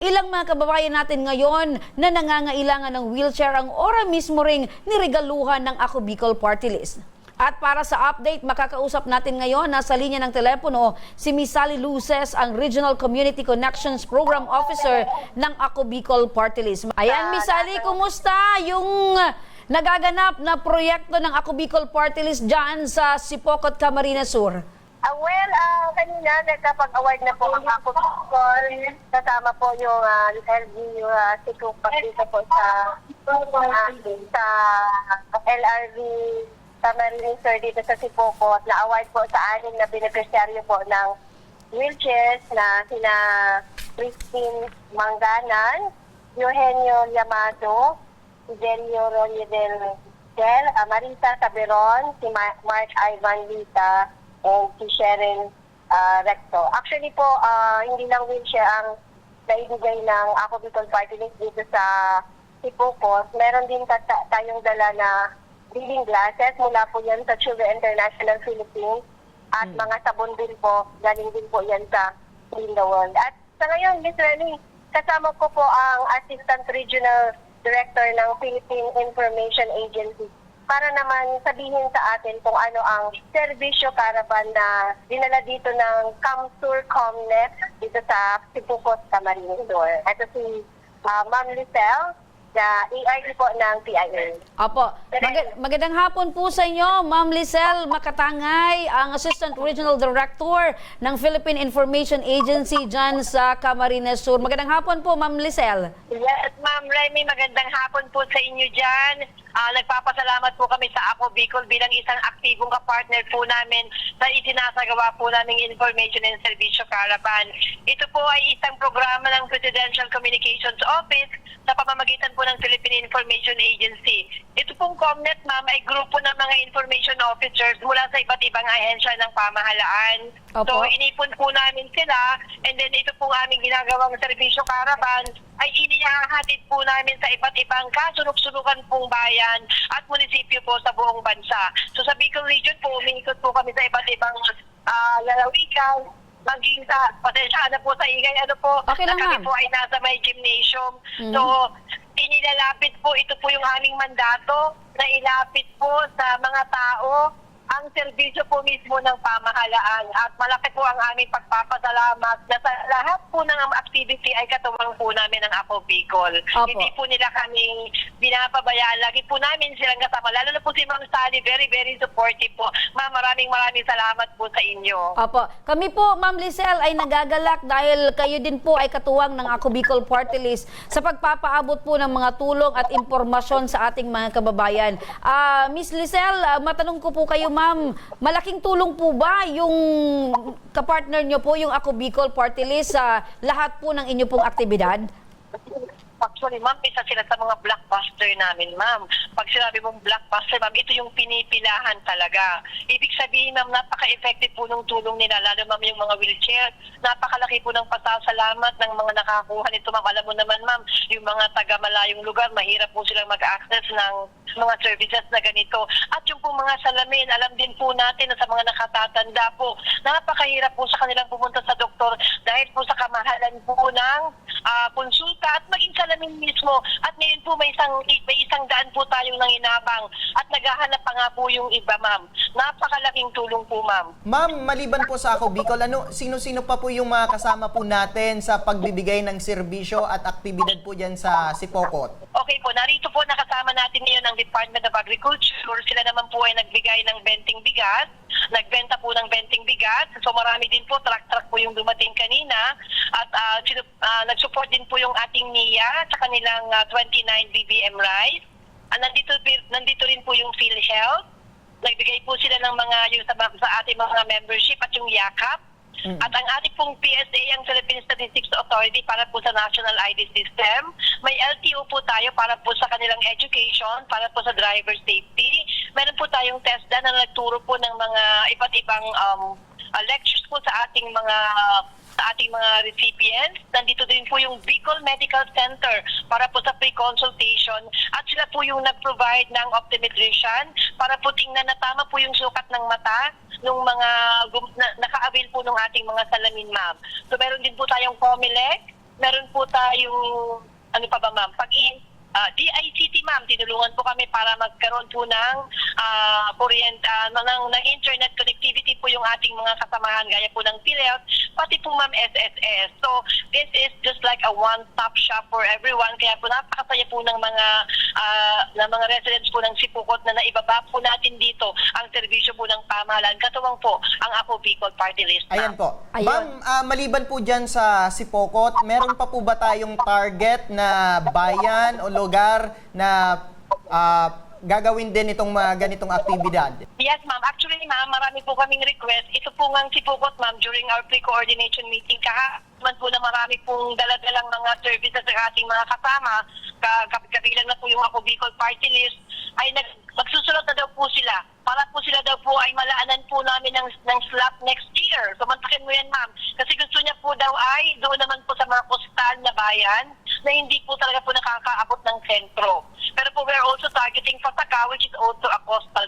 Ilang mga kababayan natin ngayon na nangangailangan ng wheelchair ang ora mismo ring niregaluhan ng Ako Bicol Party List. At para sa update, makakausap natin ngayon nasa linya ng telepono si Miss Sally Luces, ang Regional Community Connections Program Officer ng Ako Bicol Party List. Ayan, Miss Sally, kumusta yung nagaganap na proyekto ng Ako Bicol Party List dyan sa Sipocot, Camarines Sur? Ah, well, ah, kanina nagkapag-award na po ang ako people. Kasama po yung uh, LGU uh, Sikupak dito po sa, ah, sa LRV Marines Sir dito sa Sipokot. Na-award po sa anim na beneficiaryo po ng wheelchairs na sina Christine Manganan, Eugenio Yamato, Delio Rolle del Del, ah, Marisa Caberon, si Ma- Mark Ivan Lita, and si Sharon ah, Recto. Actually po, ah, hindi lang wheelchair ang naibigay ng Ako Bicol Party List dito sa Hipokos. Meron din tata- tayong dala na reading glasses mula po yan sa Children International Philippines at mga sabon din po, galing din po yan sa Clean the World. At sa ngayon, Miss Remy, kasama ko po ang Assistant Regional Director ng Philippine Information Agency para naman sabihin sa atin kung ano ang serbisyo caravan na dinala dito ng Camsur Comnet dito sa Sipukot, Camarines Sur. Ito si ah, Ma'am Lisel, na ERD po ng PIA. Opo. Mag- magandang hapon po sa inyo, Ma'am Lisel Makatangay, ang Assistant Regional Director ng Philippine Information Agency dyan sa Camarines Sur. Magandang hapon po, Ma'am Lisel. Yes, Ma'am Remy, magandang hapon po sa inyo dyan. Ah, nagpapasalamat po kami sa Ako Bicol bilang isang aktibong kapartner po namin sa itinasagawa po naming Information and Servicio Caravan. Ito po ay isang programa ng Presidential Communications Office sa pamamagitan Philippine Information Agency. Ito pong COMNET, ma'am, ay grupo ng mga information officers mula sa iba't ibang ahensya ng pamahalaan. Opo. So, inipon po namin sila and then ito pong aming ginagawang serbisyo caravan ay inihahatid po namin sa iba't ibang kasulok-sulukan pong bayan at munisipyo po sa buong bansa. So sa Bicol Region po, umiikot po kami sa iba't ibang uh, lalawigan, maging sa, pasensya na po sa ingay, ano po, Okay lang, na kami po ay nasa may gymnasium. Mhm. So, inilalapit po, ito po yung aming mandato na ilapit po sa mga tao ang serbisyo po mismo ng pamahalaan at malaki po ang aming pagpapasalamat na sa lahat po ng activity ay katuwang po namin ng Ako Bicol. Opo. Hindi po nila kaming binapabayaan. Lagi po namin silang kasama. Lalo na po si Ma'am Sally, very, very supportive po. Ma'am, maraming maraming salamat po sa inyo. Opo. Kami po, Ma'am Lisel, ay nagagalak dahil kayo din po ay katuwang ng Ako Bicol Party List sa pagpapaabot po ng mga tulong at impormasyon sa ating mga kababayan. Ah, Miss Lisel, ah, matanong ko po kayo, Ma'am, malaking tulong po ba yung kapartner nyo po, yung Ako Bicol Party List sa lahat po ng inyo pong aktibidad? Actually, ma'am, isa sila sa mga blockbuster namin, ma'am. Pag sinabi mong blockbuster, ma'am, ito yung pinipilahan talaga. Ibig sabihin, ma'am, napaka-effective po ng tulong nila, lalo ma'am yung mga wheelchair. Napakalaki po ng pasasalamat ng mga nakakuha nito, ma'am. Alam mo naman, ma'am, yung mga taga-malayong lugar, mahirap po silang mag-access ng mga services na ganito. At yung po mga salamin, alam din po natin na sa mga nakatatanda po, napakahirap po sa kanilang pumunta sa doktor dahil po sa kamahalan po ng ah, konsulta at maging salamin mismo. At ngayon po may isang, may isang daan po tayong nanginabang at naghahanap pa nga po yung iba, ma'am. Napakalaking tulong po, ma'am. Ma'am, maliban po sa ako Bicol, ano, sino-sino pa po yung mga kasama po natin sa pagbibigay ng serbisyo at aktibidad po dyan sa Sipokot? Okay po, narito po nakasama natin ngayon ang Department of Agriculture. Sila naman po ay nagbigay ng benting bigas, nagbenta po ng benting bigas. So marami din po, truck-truck po yung dumating kanina. At sino- ah, nag-support din po yung ating NIA sa kanilang ah, 29 BBM rice. Ah, nandito, nandito rin po yung PhilHealth. Nagbigay po sila ng mga yung sa, sa ating mga membership at yung yakap. At ang ating pong PSA, ang Philippine Statistics Authority para po sa National ID System. May LTO po tayo para po sa kanilang education, para po sa driver safety. Meron po tayong TESDA na nagturo po ng mga iba't ibang um, uh, lectures po sa ating mga sa ating mga recipients. Nandito din po yung Bicol Medical Center para po sa pre-consultation at sila po yung nag-provide ng optometrician para po tingnan na tama po yung sukat ng mata ng mga naka-avail po ng ating mga salamin, ma'am. So meron din po tayong COMELEC meron po tayong, ano pa ba ma'am, pag Ah, DICT ma'am, tinulungan po kami para magkaroon po ng ah, kurient, ah, ng, ng- ng internet connectivity po yung ating mga kasamahan gaya po ng PhilHealth, pati po ma'am SSS. So, this is just like a one-stop shop for everyone. Kaya po napakasaya po ng mga ah, ng mga residents po ng Sipukot na naibaba po natin dito ang serbisyo po ng pamahalaan. Katuwang po ang Ako Bicol Party List. ma'am. Ayan po. Ayun. Ma'am, ah, maliban po dyan sa Sipokot, meron pa po ba tayong target na bayan o lugar na ah, gagawin din itong mga ganitong aktibidad? Yes, ma'am. Actually, ma'am, marami po kaming request. Ito po ngang sipukot, ma'am, during our pre-coordination meeting. Kahapon po na marami pong daladalang mga services sa ating mga kasama. Kabilang na po yung ako Bicol Party List. Ay nag magsusunod na daw po sila. Para po sila daw po ay malaanan po namin ng, ng slot next year. So, mo yan, ma'am. Kasi gusto niya po daw ay doon naman po sa mga postal na bayan na hindi po talaga po nakakaabot ng sentro. Pero po we're also targeting Fataka, which is also a coastal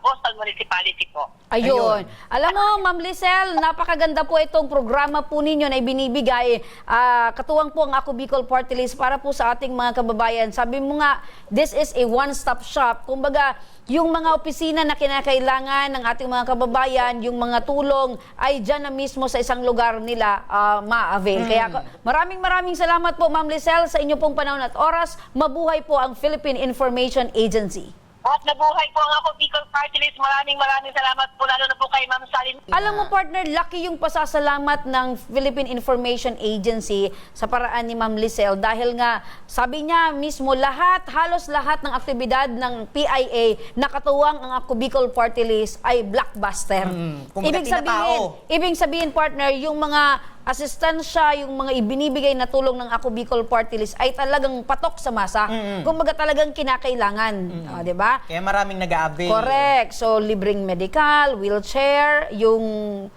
coastal municipality po. Ayun. Ayun. Alam mo, Ma'am Lisel, napakaganda po itong programa po ninyo na ibinibigay. Ah, katuwang po ang Ako Bicol Party List para po sa ating mga kababayan. Sabi mo nga, this is a one-stop shop. Kumbaga, yung mga opisina na kinakailangan ng ating mga kababayan, yung mga tulong, ay dyan na mismo sa isang lugar nila ah, ma-avail. Kaya ko- maraming maraming salamat po, Ma'am Lisel, sa inyo pong panahon at oras. Mabuhay po ang Philippine Information Agency. At nabuhay po ang ako Bicol Party List. Maraming maraming salamat po lalo na po kay Ma'am Salin. Alam mo partner, lucky yung pasasalamat ng Philippine Information Agency sa paraan ni Ma'am Lisel dahil nga sabi niya mismo lahat, halos lahat ng aktibidad ng PIA na katuwang ang Ako Bicol Party List ay blockbuster. Mm, ibig sabihin, ibig sabihin partner, yung mga asistansya, yung mga ibinibigay na tulong ng Ako Bicol Party List ay talagang patok sa masa. Kumbaga talagang kinakailangan, Ah, 'di ba? Kaya maraming nag-a-avail. Correct. So, libreng medical, wheelchair, yung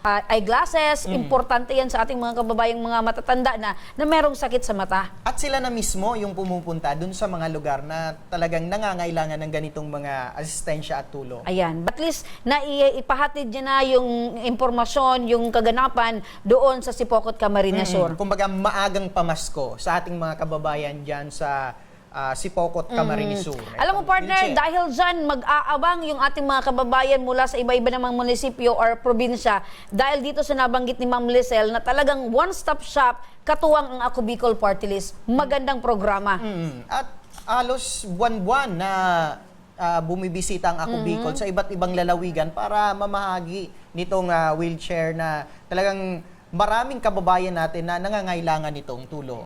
ah, eyeglasses, importante yan sa ating mga kababayang mga matatanda na, na merong sakit sa mata. At sila na mismo yung pumupunta dun sa mga lugar na talagang nangangailangan ng ganitong mga asistensya at tulong. Ayan. But at least, na ipahatid niya na yung impormasyon, yung kaganapan doon sa Sipokot Camarines Sur. Mm, kumbaga maagang pamasko sa ating mga kababayan dyan sa ah, Sipokot, Camarines Sur. Mm. Alam mo partner, wheelchair. dahil dyan mag-aabang yung ating mga kababayan mula sa iba-iba namang munisipyo or probinsya dahil dito sa nabanggit ni Ma'am Lisel na talagang one-stop shop katuwang ang Ako Bicol Party List. Magandang programa. Mm, At alos buwan-buwan na ah, bumibisita ang Ako Bicol sa iba't ibang lalawigan para mamahagi nitong ah, wheelchair na talagang maraming kababayan natin na nangangailangan nitong tulong.